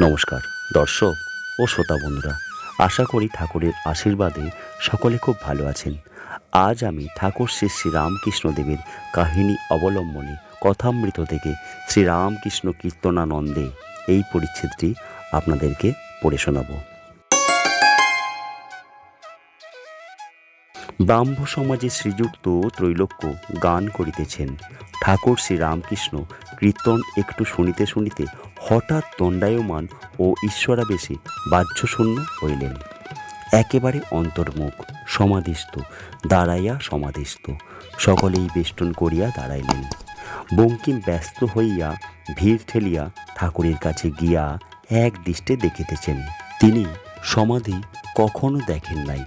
নমস্কার, দর্শক ও শ্রোতা বন্ধুরা, আশা করি ঠাকুরের আশীর্বাদে সকলে খুব ভালো আছেন। আজ আমি ঠাকুর শ্রী শ্রীরামকৃষ্ণদেবের কাহিনী অবলম্বনে কথামৃত থেকে শ্রীরামকৃষ্ণ কীর্তনানন্দে এই পরিচ্ছেদটি আপনাদেরকে পড়ে শোনাবো। ব্রাহ্ম সমাজে শ্রীযুক্ত ত্রৈলোক্য গান করিতেছেন। ঠাকুর শ্রীরামকৃষ্ণ কীর্তন একটু শুনিতে শুনিতে হঠাৎ দণ্ডায়মান ও ঈশ্বরাবেশে বাহ্যশূন্য হইলেন। একেবারে অন্তর্মুখ, সমাধিস্থ, দাঁড়াইয়া সমাধিস্থ, সকলেই বেষ্টন করিয়া দাঁড়াইলেন। বঙ্কিম ব্যস্ত হইয়া ভিড় ঠেলিয়া ঠাকুরের কাছে গিয়া এক দৃষ্টে দেখিতেছেন, তিনি সমাধি কখনো দেখেন নাই।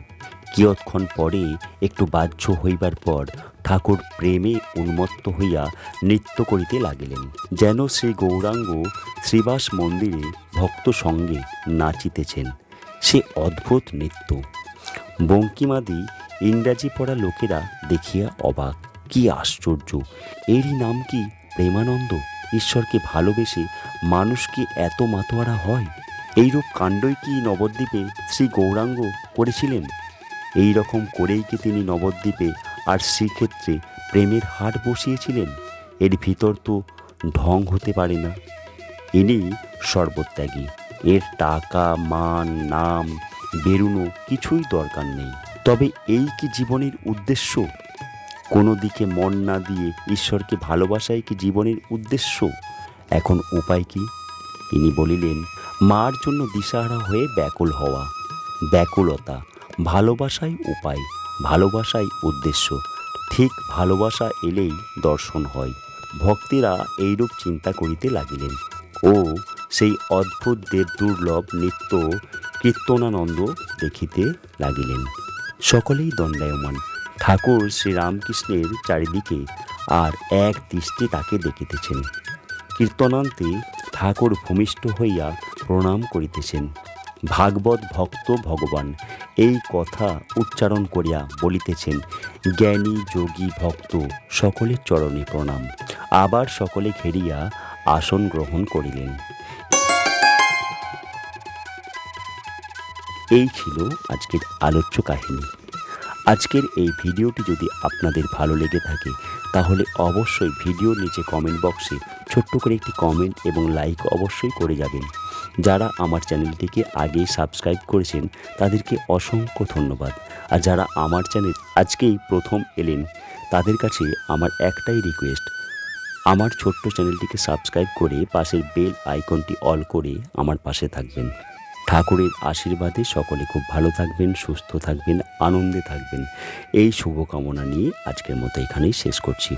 কিয়ৎক্ষণ পরে একটু বাহ্য হইবার পর ঠাকুর প্রেমে উন্মত্ত হইয়া নৃত্য করিতে লাগিলেন। যেন শ্রী গৌরাঙ্গ শ্রীবাস মন্দিরে ভক্ত সঙ্গে নাচিতেছেন। সে অদ্ভুত নৃত্য। বঙ্কিমাদি ইংরাজি পড়া লোকেরা দেখিয়া অবাক। কি আশ্চর্য! এরই নাম কি প্রেমানন্দ? ঈশ্বরকে ভালোবেসে মানুষ কি এত মাতোয়ারা হয়? এইরূপ কাণ্ডই কি নবদ্বীপে শ্রী গৌরাঙ্গ করেছিলেন? এই রকম করেই কি তিনি নবদ্বীপে আর শ্রীক্ষেত্রে প্রেমের হাট বসিয়েছিলেন? এর ভিতর তো ঢং হতে পারে না। ইনি সর্বত্যাগী। এর টাকা, মান, নাম বেরুনো কিছুই দরকার নেই। তবে এই কি জীবনের উদ্দেশ্য? কোনো দিকে মন না দিয়ে ঈশ্বরকে ভালোবাসাই কি জীবনের উদ্দেশ্য? এখন উপায় কি? ইনি বলিলেন, মার জন্য দিশাহারা হয়ে ব্যাকুল হওয়া, ব্যাকুলতা ভালোবাসাই উপায়, ভালোবাসাই উদ্দেশ্য। ঠিক ভালোবাসা এলেই দর্শন হয়। ভক্তেরা এইরূপ চিন্তা করিতে লাগিলেন। ও সেই অদ্ভুত দেব দুর্লভ নৃত্য কীর্তনানন্দ দেখিতে লাগিলেন। সকলেই দণ্ডায়মান। ঠাকুর শ্রীরামকৃষ্ণের চারিদিকে আর এক দৃষ্টি তাকে দেখিতেছেন। কীর্তনান্তে ঠাকুর ভূমিষ্ঠ হইয়া প্রণাম করিতেছেন। ভাগবত ভক্ত ভগবান এই কথা উচ্চারণ করিয়া বলিতেছেন, জ্ঞানী, যোগী, ভক্ত, সকলের চরণে প্রণাম। আবার সকলে ঘেরিয়া আসন গ্রহণ করিলেন। এই ছিল আজকের আলোচ্য কাহিনী। আজকের এই ভিডিওটি যদি আপনাদের ভালো লেগে থাকে, তাহলে অবশ্যই ভিডিওর নিচে কমেন্ট বক্সে ছোট্ট করে একটি কমেন্ট এবং লাইক অবশ্যই করে যাবেন। যারা আমার চ্যানেলটিকে আগেই সাবস্ক্রাইব করেছেন তাদেরকে অসংখ্য ধন্যবাদ। আর যারা আমার চ্যানেল আজকেই প্রথম এলেন, তাদের কাছে আমার একটাই রিকোয়েস্ট আমার ছোট্ট চ্যানেলটিকে সাবস্ক্রাইব করে পাশের বেল আইকনটি অল করে আমার পাশে থাকবেন। ঠাকুরের আশীর্বাদে সকলে খুব ভালো থাকবেন, সুস্থ থাকবেন, আনন্দে থাকবেন। এই শুভকামনা নিয়ে আজকের মতো এখানেই শেষ করছি।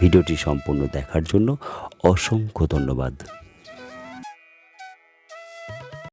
ভিডিওটি সম্পূর্ণ দেখার জন্য অসংখ্য ধন্যবাদ।